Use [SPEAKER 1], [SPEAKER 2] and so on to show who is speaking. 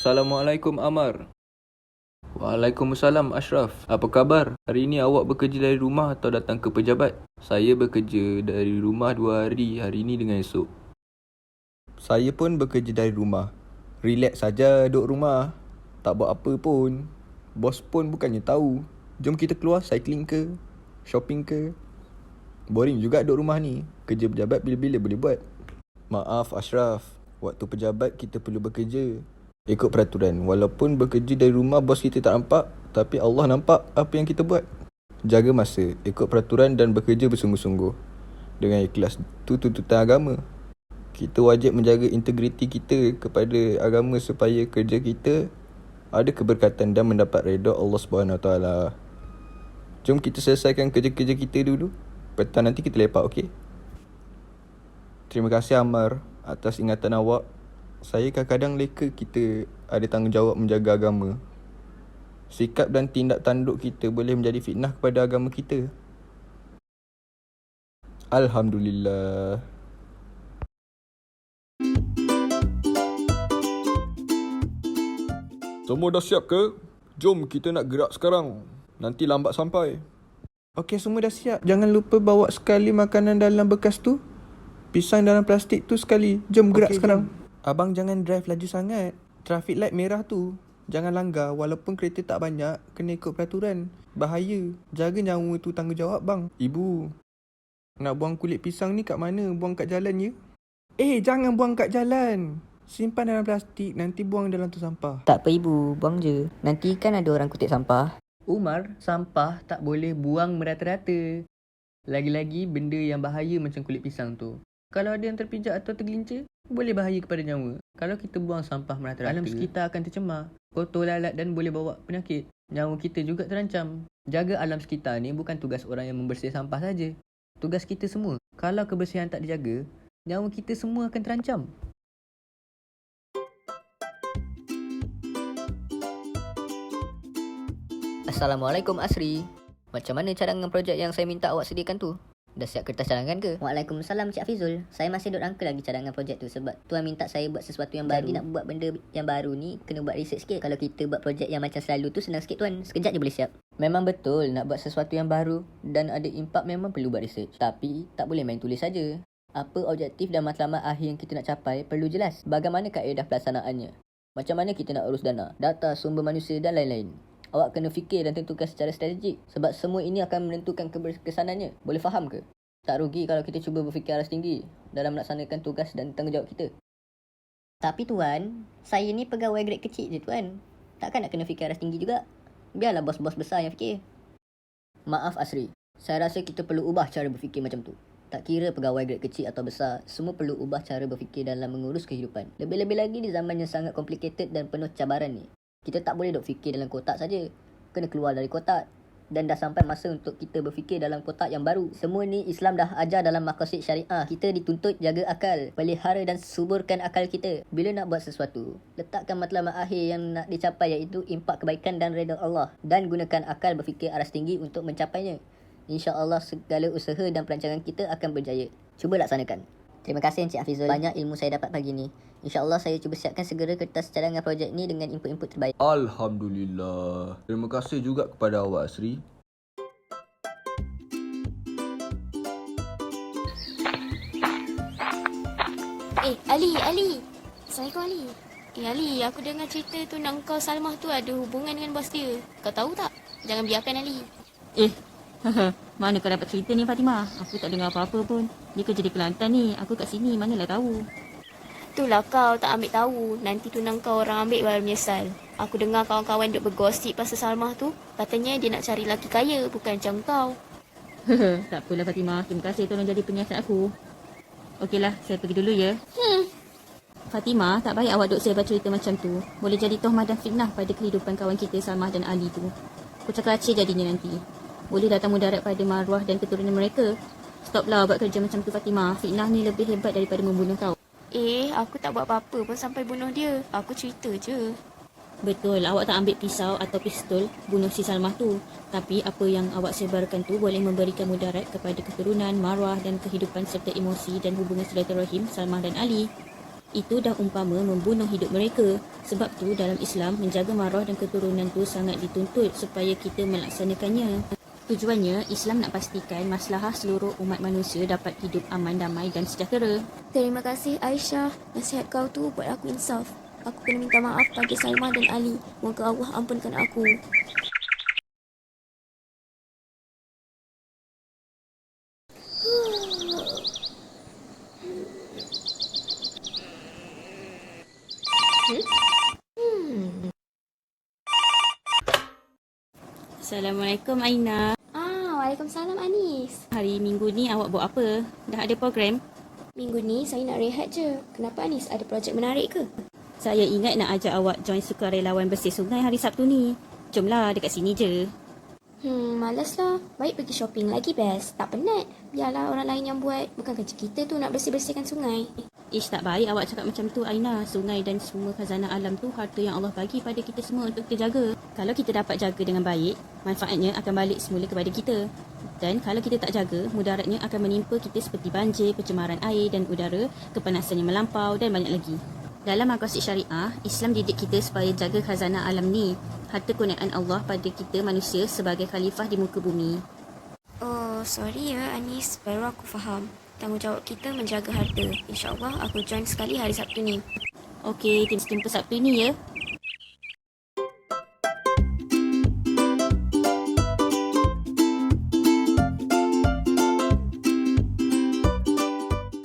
[SPEAKER 1] Assalamualaikum Amar. Waalaikumsalam Ashraf. Apa khabar? Hari ini awak bekerja dari rumah atau datang ke pejabat? Saya bekerja dari rumah dua hari, hari ini dengan esok.
[SPEAKER 2] Saya pun bekerja dari rumah. Relax saja duduk rumah. Tak buat apa pun. Bos pun bukannya tahu. Jom kita keluar cycling ke, shopping ke. Boring juga duduk rumah ni. Kerja pejabat bila-bila boleh buat. Maaf Ashraf. Waktu pejabat kita perlu bekerja. Ikut peraturan. Walaupun bekerja dari rumah bos kita tak nampak. Tapi Allah nampak apa yang kita buat. Jaga masa. Ikut peraturan dan bekerja bersungguh-sungguh. Dengan ikhlas. Itu tuntutan agama. Kita wajib menjaga integriti kita kepada agama supaya kerja kita ada keberkatan dan mendapat redha Allah Subhanahu Wa Taala. Jom kita selesaikan kerja-kerja kita dulu. Petang nanti kita lepak, okey? Terima kasih Amar atas ingatan awak. Saya kadang-kadang leka kita ada tanggungjawab menjaga agama. Sikap dan tindak tanduk kita boleh menjadi fitnah kepada agama kita. Alhamdulillah. Semua dah siap ke? Jom kita nak gerak sekarang. Nanti lambat sampai. Okey, semua dah siap. Jangan lupa bawa sekali makanan dalam bekas tu. Pisang dalam plastik tu sekali. Jom gerak okay, sekarang. Jom. Abang jangan drive laju sangat. Traffic light merah tu. Jangan langgar. Walaupun kereta tak banyak, kena ikut peraturan. Bahaya. Jaga nyawa tu tanggungjawab bang. Ibu. Nak buang kulit pisang ni kat mana? Buang kat jalan ya? Eh, jangan buang kat jalan. Simpan dalam plastik, nanti buang dalam tu sampah.
[SPEAKER 3] Tak apa ibu, buang je. Nanti kan ada orang kutip sampah.
[SPEAKER 4] Umar, sampah tak boleh buang merata-rata. Lagi-lagi benda yang bahaya macam kulit pisang tu. Kalau ada yang terpijak atau tergelincir, boleh bahaya kepada nyawa. Kalau kita buang sampah merata-rata, alam sekitar akan tercemar. Kotor lalat dan boleh bawa penyakit. Nyawa kita juga terancam. Jaga alam sekitar ni bukan tugas orang yang membersih sampah saja. Tugas kita semua. Kalau kebersihan tak dijaga, nyawa kita semua akan terancam.
[SPEAKER 3] Assalamualaikum Asri. Macam mana cadangan projek yang saya minta awak sediakan tu? Dah siap kertas cadangan ke?
[SPEAKER 5] Waalaikumsalam Cik Hafizul. Saya masih duk rangka lagi cadangan projek tu sebab tuan minta saya buat sesuatu yang baru. Jadi nak buat benda yang baru ni kena buat research sikit. Kalau kita buat projek yang macam selalu tu senang sikit tuan. Sekejap je boleh siap.
[SPEAKER 4] Memang betul nak buat sesuatu yang baru dan ada impak memang perlu buat research. Tapi tak boleh main tulis saja. Apa objektif dan matlamat akhir yang kita nak capai perlu jelas. Bagaimana kaedah pelaksanaannya? Macam mana kita nak urus dana, data, sumber manusia dan lain-lain. Awak kena fikir dan tentukan secara strategik sebab semua ini akan menentukan keberkesanannya. Boleh faham ke? Tak rugi kalau kita cuba berfikir aras tinggi dalam melaksanakan tugas dan tanggungjawab kita.
[SPEAKER 5] Tapi tuan, saya ni pegawai grade kecil je tuan. Takkan nak kena fikir aras tinggi juga. Biarlah bos-bos besar yang fikir.
[SPEAKER 4] Maaf Asri, saya rasa kita perlu ubah cara berfikir macam tu. Tak kira pegawai grade kecil atau besar, semua perlu ubah cara berfikir dalam mengurus kehidupan. Lebih-lebih lagi di zaman yang sangat complicated dan penuh cabaran ni. Kita tak boleh duk fikir dalam kotak saja. Kena keluar dari kotak. Dan dah sampai masa untuk kita berfikir dalam kotak yang baru. Semua ni Islam dah ajar dalam maqasid syariah. Kita dituntut jaga akal, pelihara dan suburkan akal kita. Bila nak buat sesuatu, letakkan matlamat akhir yang nak dicapai iaitu impak kebaikan dan redha Allah. Dan gunakan akal berfikir aras tinggi untuk mencapainya. InsyaAllah segala usaha dan perancangan kita akan berjaya. Cuba laksanakan.
[SPEAKER 5] Terima kasih Encik Hafizul. Banyak ilmu saya dapat pagi ni. InsyaAllah saya cuba siapkan segera kertas cadangan projek ni dengan input-input terbaik.
[SPEAKER 2] Alhamdulillah. Terima kasih juga kepada awak Sri.
[SPEAKER 6] Eh, Ali, Ali. Assalamualaikum Ali. Eh, Ali, aku dengar cerita tu nak kau Salmah tu ada hubungan dengan bos dia. Kau tahu tak? Jangan biarkan Ali.
[SPEAKER 7] Eh, mana kau dapat cerita ni Fatimah? Aku tak dengar apa-apa pun. Dia kerja di Kelantan ni. Aku kat sini, manalah tahu.
[SPEAKER 6] Itulah kau tak ambil tahu. Nanti tunang kau orang ambil baru menyesal. Aku dengar kawan-kawan duk bergosip pasal Salmah tu. Katanya dia nak cari lelaki kaya, bukan macam kau.
[SPEAKER 7] tak apalah Fatimah. Terima kasih tolong jadi penyiasat aku. Okeylah, saya pergi dulu ya.
[SPEAKER 6] Hmm.
[SPEAKER 7] Fatimah, tak baik awak duk sebar cerita macam tu. Boleh jadi tohmah dan fitnah pada kehidupan kawan kita Salmah dan Ali tu. Kucak kacir jadinya nanti. Boleh datang mudarat pada maruah dan keturunan mereka. Stoplah buat kerja macam tu Fatimah. Fitnah ni lebih hebat daripada membunuh kau.
[SPEAKER 6] Eh, aku tak buat apa-apa pun sampai bunuh dia. Aku cerita je.
[SPEAKER 7] Betul, awak tak ambil pisau atau pistol bunuh si Salmah tu. Tapi apa yang awak sebarkan tu boleh memberikan mudarat kepada keturunan, marwah dan kehidupan serta emosi dan hubungan silaturahim Salmah dan Ali. Itu dah umpama membunuh hidup mereka. Sebab tu dalam Islam menjaga maruah dan keturunan tu sangat dituntut supaya kita melaksanakannya. Tujuannya, Islam nak pastikan maslahah seluruh umat manusia dapat hidup aman, damai dan sejahtera.
[SPEAKER 6] Terima kasih Aisyah. Nasihat kau tu buat aku insaf. Aku kena minta maaf pada Salma dan Ali. Moga Allah ampunkan aku.
[SPEAKER 7] Assalamualaikum Aina.
[SPEAKER 6] Waalaikumsalam Anis.
[SPEAKER 7] Hari minggu ni awak buat apa? Dah ada program?
[SPEAKER 6] Minggu ni saya nak rehat je. Kenapa Anis? Ada projek menarik ke?
[SPEAKER 7] Saya ingat nak ajak awak join sukarelawan bersih sungai hari Sabtu ni. Jomlah dekat sini je.
[SPEAKER 6] Hmm, malas lah. Baik pergi shopping lagi best. Tak penat. Biarlah orang lain yang buat. Bukan kerja kita tu nak bersih-bersihkan sungai.
[SPEAKER 7] Ish tak baik awak cakap macam tu Aina. Sungai dan semua khazanah alam tu harta yang Allah bagi pada kita semua untuk kita jaga. Kalau kita dapat jaga dengan baik, manfaatnya akan balik semula kepada kita. Dan kalau kita tak jaga, mudaratnya akan menimpa kita seperti banjir, pencemaran air dan udara, kepanasan yang melampau dan banyak lagi. Dalam maqasid syariah, Islam didik kita supaya jaga khazanah alam ni. Harta kurniaan Allah pada kita manusia sebagai khalifah di muka bumi.
[SPEAKER 6] Oh, sorry ya Anis. Baru aku faham. Tanggungjawab kita menjaga harta. InsyaAllah aku join sekali hari Sabtu ni.
[SPEAKER 7] Okey, jumpa Sabtu ni ya.